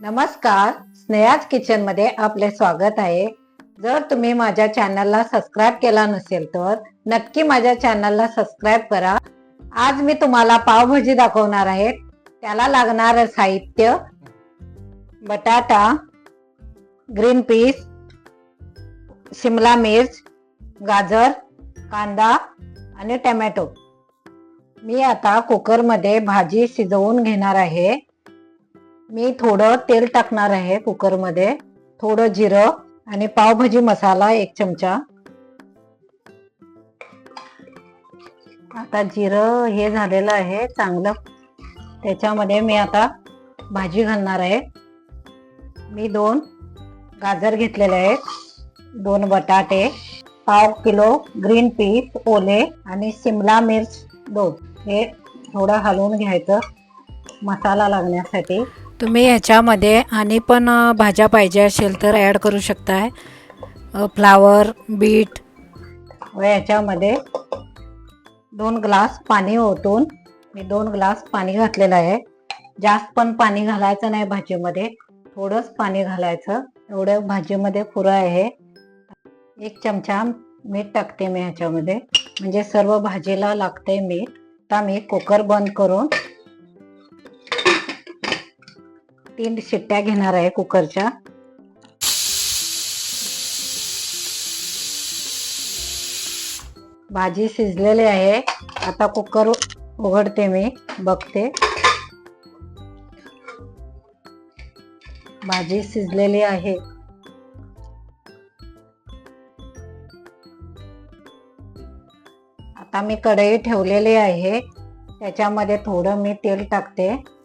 नमस्कार स्नेहाज किचनमध्ये आपले स्वागत आहे. जर तुम्ही माझ्या चॅनलला सबस्क्राईब केला नसेल तर नक्की माझ्या चॅनलला सबस्क्राईब करा. आज मी तुम्हाला पावभाजी दाखवणार आहे. त्याला लागणार साहित्य बटाटा ग्रीन पीस शिमला मिर्च गाजर कांदा आणि टमॅटो. मी आता कुकरमध्ये भाजी शिजवून घेणार आहे. मी थोडं तेल टाकणार आहे कुकरमध्ये. थोडं जिरं आणि पावभाजी मसाला एक चमचा. आता जिरं हे झालेलं आहे चांगलं. त्याच्यामध्ये मी आता भाजी घालणार आहे. मी दोन गाजर घेतलेले आहेत. दोन बटाटे पाव किलो ग्रीन पीस ओले आणि शिमला मिर्च दोन. हे थोडं हलवून घ्यायचं मसाला लागण्यासाठी. तुम्ही ह्याच्यामध्ये आणि पण भाज्या पाहिजे असेल तर ॲड करू शकताय. Flower beet. व याच्यामध्ये दोन ग्लास पाणी ओतून मी दोन ग्लास पाणी घातलेलं आहे. जास्त पण पाणी घालायचं नाही भाजीमध्ये. थोडंच पाणी घालायचं. एवढं भाजीमध्ये पुरं आहे. एक चमचा मीठ टाकते मी ह्याच्यामध्ये म्हणजे सर्व भाजीला लागते मीठ. आता मी कुकर बंद करून तीन शिट्ट्या घेणार आहे कुकरच्या. भाजी शिजलेली आहे. आता कुकर उघडते मी बघते. भाजी शिजलेली आहे. आता मी कढई ठेवलेली आहे. त्याच्यामध्ये थोडं मी तेल टाकते.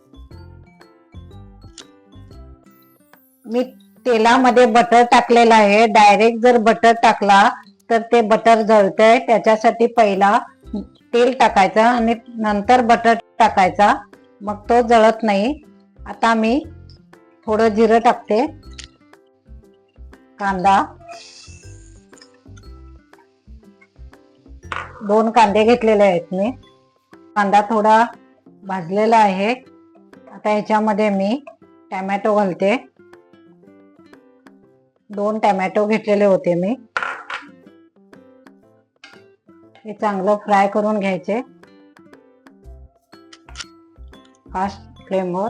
मी तेलामध्ये बटर टाकलेलं आहे. डायरेक्ट जर बटर टाकला तर ते बटर जळतंय. त्याच्यासाठी पहिला तेल टाकायचं आणि नंतर बटर टाकायचा. मग तो जळत नाही. आता मी थोडं जिरं टाकते. कांदा. दोन कांदे घेतलेले आहेत मी. कांदा थोडा भाजलेला आहे. आता ह्याच्यामध्ये मी टॅमॅटो घालते. दोन टॅमॅटो घेतलेले होते मी. हे चांगलं फ्राय करून घ्यायचे. फास्ट फ्लेमवर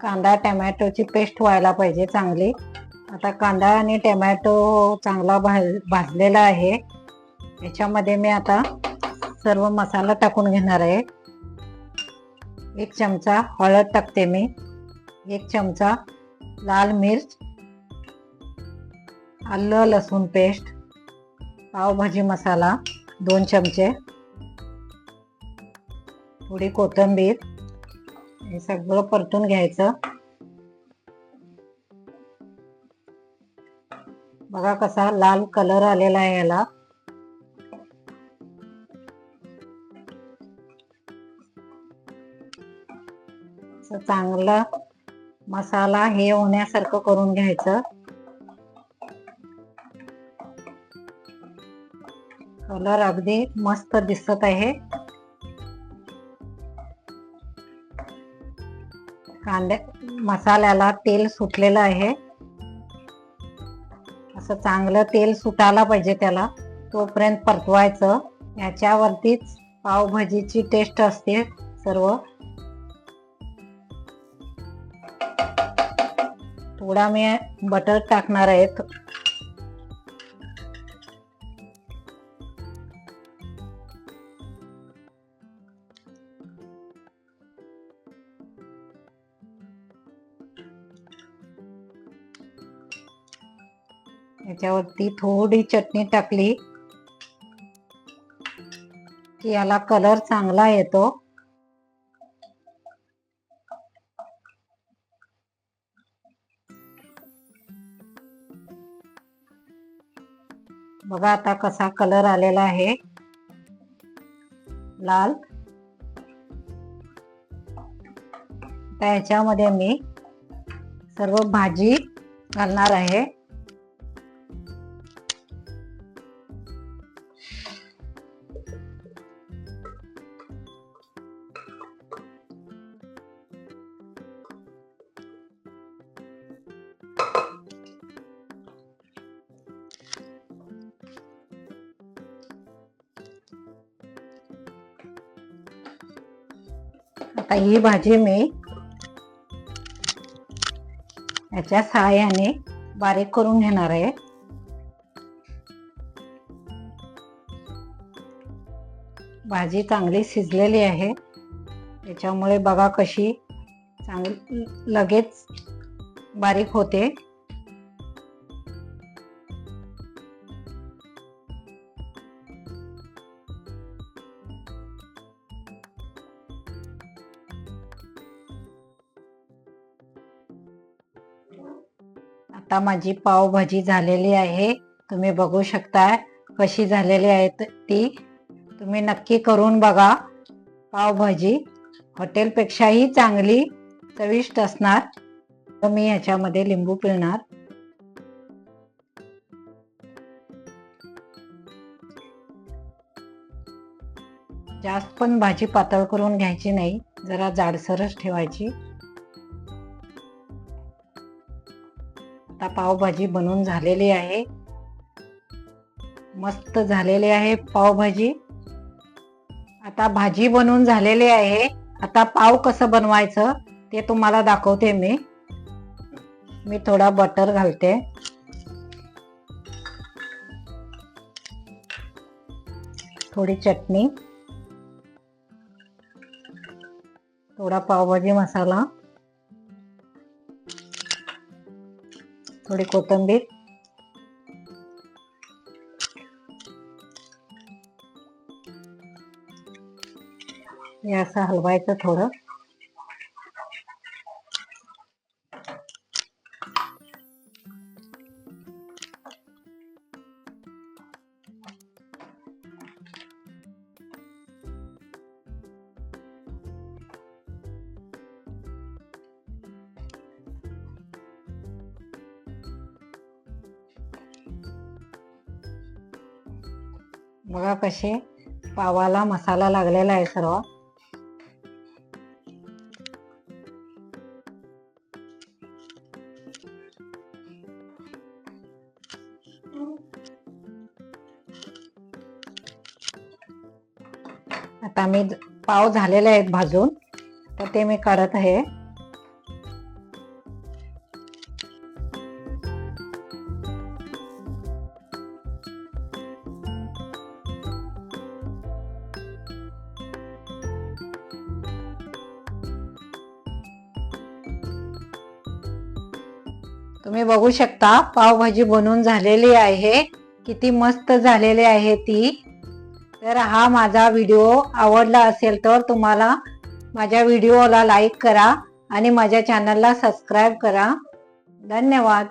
कांदा टॅमॅटोची पेस्ट व्हायला पाहिजे चांगली. आता कांदा आणि टॅमॅटो चांगला भाज भाजलेला आहे. याच्यामध्ये मी आता सर्व मसाला टाकून घेणार आहे. एक चमचा हळद टाकते मी. एक चमचा लाल मिर्च. आलं लसूण पेस्ट पावभाजी मसाला दोन चमचे थोडी कोथिंबीर हे सगळं परतून घ्यायचं. बघा कसा लाल कलर आलेला आहे याला. चांगला मसाला हे होण्यासारखं करून घ्यायचं. कलर अगदी मस्त दिसत आहे. कांद्या मसाल्याला तेल सुटलेलं आहे. असं चांगलं तेल सुटायला पाहिजे त्याला. तोपर्यंत परतवायचं. याच्यावरतीच पावभाजीची टेस्ट असते सर्व. थोडा मी बटर टाकणार आहे. याच्यावरती थोडी चटणी टाकली की याला कलर चांगला येतो. बघा आता कसा कलर आलेला आहे. लाल. आता याच्यामध्ये मी सर्व भाजी घालणार आहे. आता ही भाजी मी याच्या सहाय्याने बारीक करून घेणार आहे. भाजी चांगली शिजलेली आहे. त्याच्यामुळे बघा कशी चांगली लगेच बारीक होते. आता माझी पावभाजी झालेली आहे. तुम्ही बघू शकताय कशी झालेली आहे ती तुम्ही नक्की करून बघा. पावभाजी हॉटेलपेक्षाही चांगली चविष्ट असणार. तर मी ह्याच्यामध्ये लिंबू पिळणार. जास्त पण भाजी पातळ करून घ्यायची नाही. जरा जाडसरच ठेवायची. आता पावभाजी बनवून झालेली आहे. मस्त झालेली आहे पावभाजी. आता भाजी बनवून झालेली आहे. आता पाव कसं बनवायचं ते तुम्हाला दाखवते मी. मी थोडा बटर घालते. थोडी चटणी. थोडा पावभाजी मसाला. थोडी कोथिंबीर. हे असं हलवायचं थोडं. बघा कसे पावाला मसाला लागलेला आहे सर्व. आता मी पाव झालेले आहेत भाजून तर ते मी काढत आहे. तुम्ही बघू शकता पावभाजी बनवून झालेली आहे. किती मस्त झालेली आहे ती. तर हा माझा व्हिडिओ आवडला असेल तर तुम्हाला माझ्या व्हिडिओला लाईक करा आणि माझ्या चॅनलला सबस्क्राईब करा. धन्यवाद.